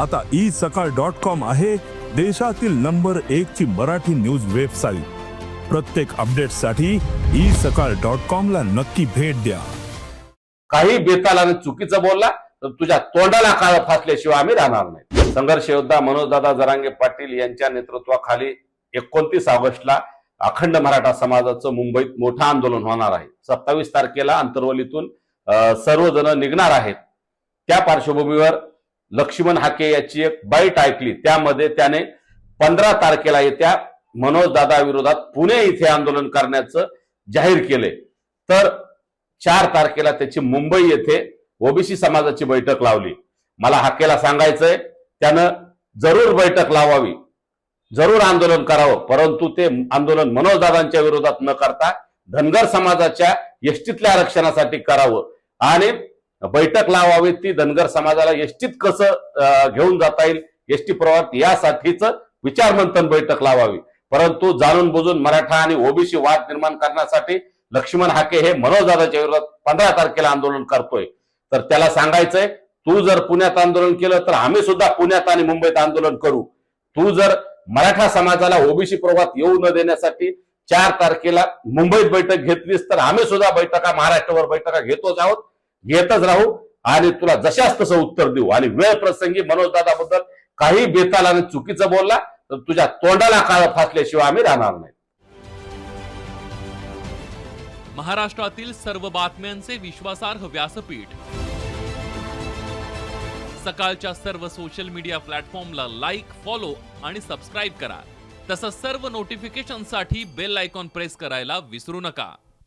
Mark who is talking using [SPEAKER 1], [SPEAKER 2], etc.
[SPEAKER 1] आता ई सकाळ dot com आहे देशातील नंबर एक ची मराठी न्यूज वेबसाईट. प्रत्येक अपडेटसाठी ई सकाळ डॉट कॉम ला नक्की भेट द्या.
[SPEAKER 2] काही बेतालाने चुकीचं बोलला तर तुझ्या तोंडाला काळ फासल्याशिवाय आम्ही राहणार नाही. संघर्ष योद्धा मनोजदादा जरांगे पाटील यांच्या नेतृत्वाखाली एकोणतीस ऑगस्टला अखंड मराठा समाजाचं मुंबईत मोठं आंदोलन होणार आहे. सत्तावीस तारखेला अंतर्वलीतून सर्वजण निघणार आहेत. त्या पार्श्वभूमीवर लक्ष्मण हाके याची एक बाईट ऐकली. त्यामध्ये त्याने पंधरा तारखेला येत्या मनोजदादा विरोधात पुणे इथे आंदोलन करण्याचं जाहीर केले. तर चार तारखेला त्याची मुंबई येथे ओबीसी समाजाची बैठक लावली. मला हाकेला सांगायचंय त्यानं जरूर बैठक लावावी. जरूर आंदोलन करावं. परंतु ते आंदोलन मनोजदादांच्या विरोधात न करता धनगर समाजाच्या एसटीतल्या आरक्षणासाठी करावं. आणि बैठक लावावी ती धनगर समाजाला एसटीत कसं घेऊन जाता येईल एसटी प्रवाहात यासाठीच विचारमंथन बैठक लावावी. परंतु जाणून बुजून मराठा आणि ओबीसी वाद निर्माण करण्यासाठी लक्ष्मण हाके हे मनोजदादाच्या विरोधात पंधरा तारखेला आंदोलन करतोय. तर त्याला सांगायचंय तू जर पुण्यात आंदोलन केलं तर आम्ही सुद्धा पुण्यात आणि मुंबईत आंदोलन करू. तू जर मराठा समाजाला ओबीसी प्रभात येऊ न देण्यासाठी चार तारखेला मुंबईत बैठक घेतलीस तर आम्ही सुद्धा बैठका महाराष्ट्रावर बैठका घेतोच आहोत. घेतच राहू आणि तुला जशाच तसं उत्तर देऊ. आणि वेळ प्रसंगी मनोजदादाबद्दल काही बेतालाने चुकीचं बोलला तर तुझ्या तोंडाला काळ फासल्याशिवाय आम्ही राहणार नाही.
[SPEAKER 3] महाराष्ट्रातील सर्व बातम्यांचे विश्वासार्ह व्यासपीठ. सकाळच्या सर्व सोशल मीडिया प्लॅटफॉर्मला लाईक फॉलो आणि सबस्क्राईब करा. तसंच सर्व नोटिफिकेशनसाठी बेल आयकॉन प्रेस करायला विसरू नका.